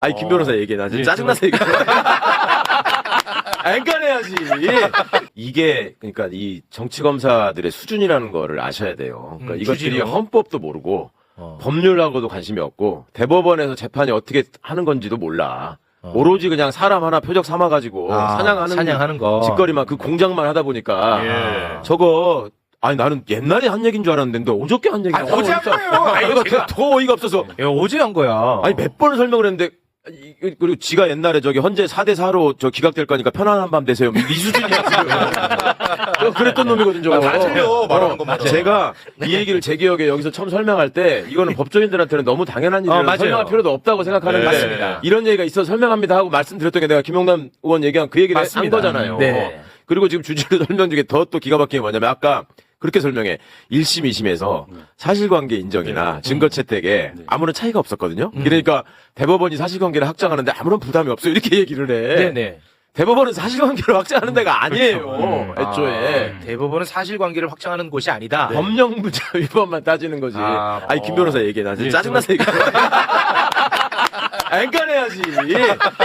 아니 김 변호사 얘기해 나 지금 예, 짜증나서 얘기해. 앵간해야지. 이게 그러니까 이 정치 검사들의 수준이라는 거를 아셔야 돼요. 그러니까 음, 이것들이 주지요? 헌법도 모르고 어. 법률하고도 관심이 없고 대법원에서 재판이 어떻게 하는 건지도 몰라. 어. 오로지 그냥 사람 하나 표적 삼아 가지고 아, 사냥하는 사냥하는 거. 짓거리만 그 공장만 하다 보니까 예. 저거 아니 나는 옛날에 한 얘기인 줄 알았는데 너 어저께 한 얘기야. 아, 어제 한 거예요. 아니, 제가- 더 어이가 없어서 야, 어제 한 거야. 아니 몇 번을 설명을 했는데 이- 그리고 지가 옛날에 저기 헌재 4대 4로 저 기각될 거니까 편안한 밤 되세요. 이 수준이야 지금. 저 그랬던 놈이거든 저거. 아, 다 틀려, 말하는 어, 것마다. 제가 이 얘기를 제 기억에 여기서 처음 설명할 때 이거는 법조인들한테는 너무 당연한 일이라 어, 맞아요. 설명할 필요도 없다고 생각하는데 네. 맞습니다. 이런 얘기가 있어 서 설명합니다 하고 말씀드렸던 게 내가 김용남 의원 얘기한 그 얘기를 한 맞습니다. 거잖아요. 네. 그리고 지금 주지로 설명 중에 더 또 기가 막힌 게 뭐냐면 아까 그렇게 설명해. 1심, 2심에서 사실관계 인정이나 증거 채택에 아무런 차이가 없었거든요. 그러니까 대법원이 사실관계를 확정하는데 아무런 부담이 없어요. 이렇게 얘기를 해. 네네. 대법원은 사실관계를 확정하는 데가 아니에요. 애초에. 아, 대법원은 사실관계를 확정하는 곳이 아니다. 법령부자 위반만 따지는 거지. 아, 아, 니김 변호사 얘기해. 나 지금 예, 짜증나서 얘기해. 앵간해야지.